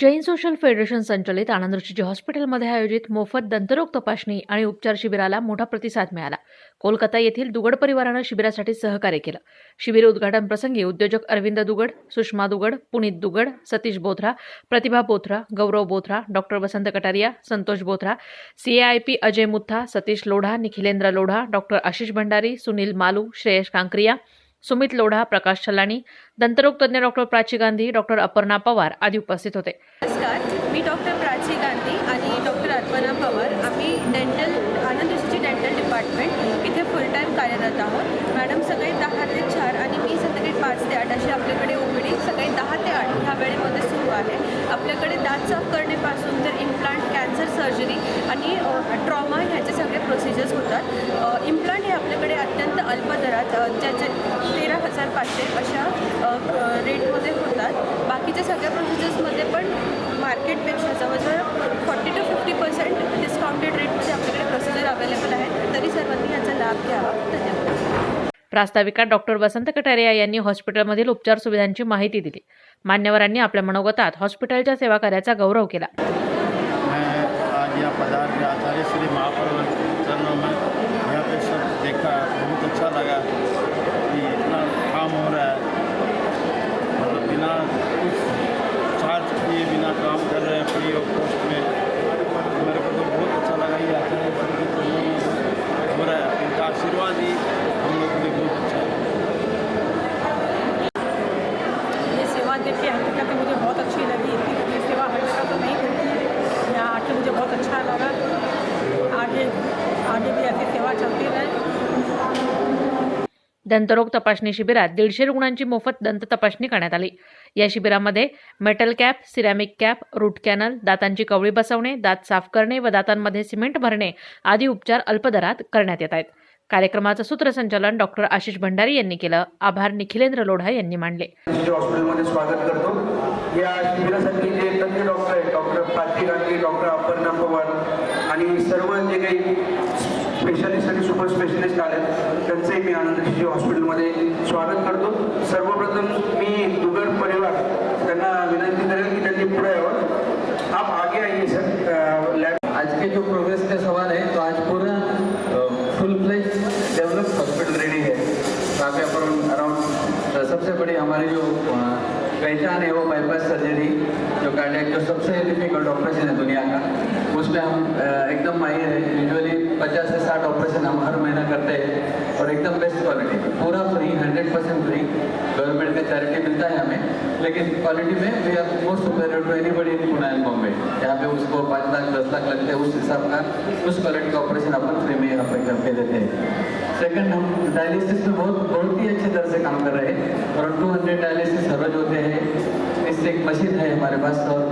Jain social federation संचलित आनंद ऋषीजी हॉस्पिटलमध्ये आयोजित मोफत दंतरोग तपासणी आणि उपचार शिबिराला मोठा प्रतिसाद मिळाला. कोलकाता येथील दुगड परिवारानं शिबिरासाठी सहकार्य केलं. शिबिर उद्घाटन प्रसंगी उद्योजक अरविंद दुगड सुषमा दुगड पुनीत दुगड सतीश बोथरा प्रतिभा बोथरा गौरव बोथरा डॉक्टर वसंत कटारिया संतोष बोथरा सीएआयपी अजय मुथा सतीश लोढा निखिलेंद्र लोढा डॉक्टर आशिष भंडारी सुनील मालू श्रेयश कांक्रिया सुमित लोढा प्रकाश छलानी दंतरोग तज्ज्ञ डॉक्टर प्राची गांधी डॉक्टर अपर्णा पवार आदी उपस्थित होते. नमस्कार मी डॉक्टर प्राची गांधी आणि डॉक्टर अर्पणा पवार. आम्ही डेंटल आनंद ऋषीची डेंटल डिपार्टमेंट इथे फुल टाईम कार्यरत आहोत. मॅडम सकाळी दहा ते चार आणि मी संध्याकाळी पाच ते आठ अशी आपल्याकडे ओपीडी सकाळी दहा ते आठ ह्या वेळेमध्ये सुरू आहे. आपल्याकडे दात साफ करण्यापासून तर इम्प्लांट कॅन्सर सर्जरी आणि ट्रॉमा ह्याचे सगळे प्रोसिजर्स होतात. इम्प्लांट हे आपल्याकडे अत्यंत अल्प दरात ज्याचे हजार पाचशे अशा रेटमध्ये होतात. बाकीच्या सगळ्या प्रोसेसेसमध्ये पण मार्केटपेक्षा जवळजवळ forty to fifty percent discounted रेटमध्ये आपल्याकडे प्रोसिजर अवेलेबल आहेत. तरी सर्वांनी याचा लाभ घ्यावा. धन्यवाद. प्रास्ताविका डॉक्टर वसंत कटारिया यांनी हॉस्पिटलमधील उपचार सुविधांची माहिती दिली. मान्यवरांनी आपल्या मनोगतात हॉस्पिटलच्या सेवा कार्याचा गौरव केला मैं आज यहाँ पधार के आचार्य श्री महाप्रबंध चरणों में यहाँ पे सब देखा बहुत अच्छा लगा कि इतना काम हो रहा है मतलब बिना कुछ चार्ज किए बिना काम कर रहे हैं फ्री ऑफ कॉस्ट में तो मेरे को तो बहुत अच्छा लगा ये आचार्य श्री के चरणों में हो रहा है हम लोग के लिए बहुत अच्छा ये सेवा देख के हकीकत में मुझे बहुत अच्छी लगी। इतनी सेवा हर जगह तो नहीं मिलती है। यहाँ आके मुझे बहुत अच्छा लगा। आगे आगे भी ऐसी सेवा चलती रहे। दंतरोग तपासणी शिबिरात दीडशे रुग्णांची मोफत दंत तपासणी करण्यात आली. या शिबिरामध्ये metal cap ceramic cap root canal दातांची कवळी बसवणे दात साफ करणे व दातांमध्ये सिमेंट भरणे आदी उपचार अल्पदरात करण्यात येत आहेत. कार्यक्रमाचं सूत्रसंचालन डॉक्टर आशिष भंडारी यांनी केलं. आभार निखिलेंद्र लोढा यांनी मानले. हॉस्पिटलमध्ये स्वागत करतो. या शिबिरासाठी जे तज्ञ डॉक्टर आहेत डॉक्टर प्राची गांधी डॉक्टर अपर्णा पवार आणि सर्व जे काही स्पेशालिस्ट आणि सुपर स्पेशलिस्ट आले त्यांचंही मी आनंद हॉस्पिटलमध्ये स्वागत करतो. बड़ी हमारी जो पहचान है वो बाईपास सर्जरी जो कार्डियक जो सबसे डिफ़िकल्ट ऑपरेशन है दुनिया का, उसमें हम एकदम माहिर है। यूजुअली 50 से 60 ऑपरेशन हम हर महीना करते हैं और एकदम बेस्ट क्वालिटी पूरा फ्री 100 परसेंट फ्री गवर्नमेंट का चैरिटी मिलता है हमें, लेकिन क्वालिटी में we are more superior to anybody in Pune Bombay यहाँ पे उसको पाँच लाख, दस लाख लगते हैं, उस हिसाब का, उस क्वालिटी का ऑपरेशन अपन फ्री में यहाँ पे करके देते हैं। सेकंड हम डायलिसिस में बहुत बहुत ही अच्छे तरह से काम कर रहे हैं और टू हंड्रेड डायलिसिस हर रोज होते हैं, इससे एक मशीन है हमारे पास और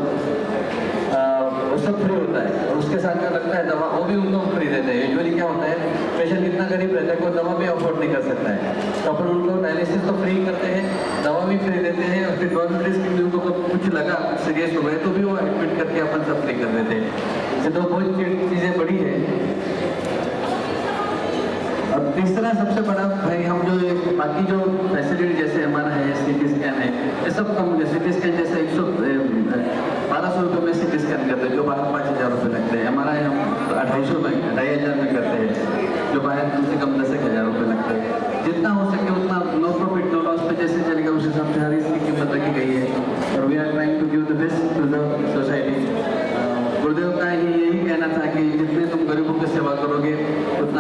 वो सब फ्री होता है और उसके साथ जो लगता है दवा, वो भी उनको फ्री देते हैं। यूजली क्या होता है पेशेंट इतना गरीब रहता है, कोई दवा भी अफोर्ड नहीं कर सकता है। तो अपन उनको डायलिसिस तो फ्री करते हैं, दवा भी फ्री देते हैं और फिर गवर्नमेंट स्कीम में उनको कुछ लगा सीरियस हो गए तो भी वो एडमिट करके अपन सब फ्री कर देते हैं। तो बहुत चीज़ें बड़ी है। तीसरा सबसे बड़ा भाई हम जो बाकी जो फैसिलिटी जैसे हमारा है सी टी स्कैन है ये सब कम सी टी स्कैन जैसे एक सौ बारह सौ रुपये में सी टी स्कैन करते हैं जो बाहर पाँच हज़ार रुपये लगते हैं। हमारा हम अढ़ाई सौ में ढाई हज़ार में करते हैं जो बाहर कम से कम दस एक हज़ार रुपये लगते हैं। जितना हो सके उतना नो प्रॉफिट नो लॉस पे जैसे चलेगा उस हिसाब से हर इसकी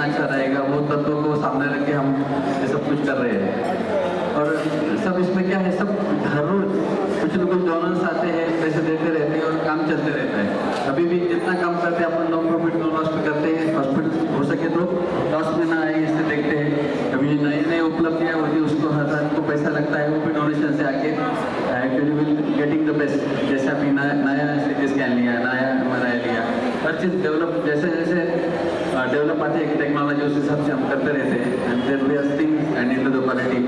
अच्छा रहेगा, वो तत्वों को सामने रख के हम ये सब कुछ कर रहे हैं। और सब इसमें क्या है, सब हर रोज कुछ न कुछ डोनर्स आते हैं, पैसे देते रहते हैं और काम चलते रहता है। अभी भी जितना काम करते हैं, अपन नॉन प्रॉफिट नो हॉस्पिटल करते हैं हॉस्पिटल हो सके तो लॉस में ना आए इससे देखते हैं अभी नई नई उपलब्धियाँ होती है उसको हर साल को पैसा लगता है, वो भी डोनेशन से आके actually will getting the best जैसे अभी नया सी स्कैन लिया, नया एम लिया। हर चीज़ डेवलप जैसे जैसे डेवलप आती है टेक्नोलॉजी उस हिसाब से हम करते रहते हैं and there we are and in the quality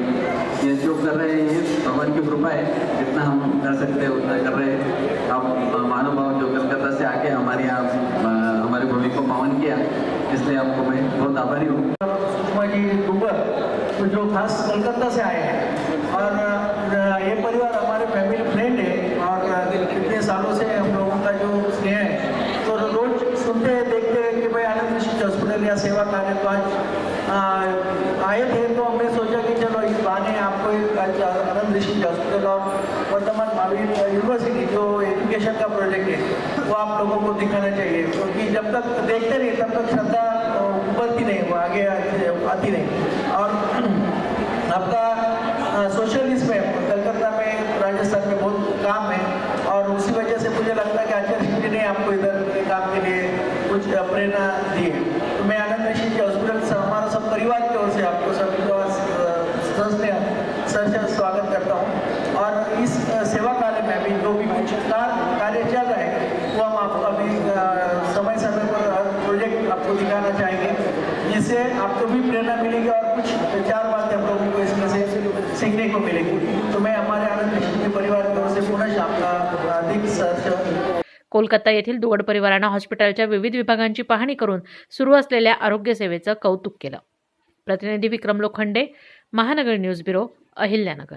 ये जो कर रहे हैं, ये भगवान की कृपा है, जितना हम कर सकते हैं, उतना कर रहे हैं। आप महानुभाव जो कलकत्ता से आके हमारे यहाँ हमारी भूमि को पावन किया इसलिए आपको मैं बहुत आभारी हूँ। सुषमा जी दुबर जो खास कलकत्ता से आए हैं और ये परिवार हमारे फैमिली फ्रेंड है और कितने सालों से हम लोगों का जो स्नेह है तो रोज सुनते हैं देखते हैं कि भाई आनंद ऋषि हॉस्पिटल या सेवा कार्य तो आज आए थे तो हमने सोचा कि चलो इस बहाने आपको एक आनंद ऋषि हॉस्पिटल और वर्तमान महावीर यूनिवर्सिटी जो एजुकेशन का प्रोजेक्ट है, वो आप लोगों को दिखाना चाहिए। क्योंकि जब तक देखते नहीं तब तक श्रद्धा उभरती नहीं, वो आगे आती नहीं और आपका सोशल इसमें कलकत्ता में, राजस्थान में बहुत काम है। और उसी वजह से मुझे लगता है कि आचार्य जी ने आपको इधर काम के लिए कुछ प्रेरणा दी है। जो भी कुछ कार- कार्य चल रहे हैं वो हम आपको अभी समय समय पर प्रोजेक्ट आपको दिखाना चाहेंगे जिससे आपको भी प्रेरणा मिलेगी और कुछ चार बातें हम लोगों को इसमें से सीखने को मिलेगी. तो मैं हमारे आनंद ऋषि के परिवार की ओर से पुनः आपका हार्दिक सहर्ष कोलकाता येथील दुवड परिवारानं हॉस्पिटलच्या विविध विभागांची पाहणी करून सुरू असलेल्या आरोग्य सेवेचं कौतुक केलं. प्रतिनिधी विक्रम लोखंडे महानगर न्यूज ब्युरो अहिल्यानगर.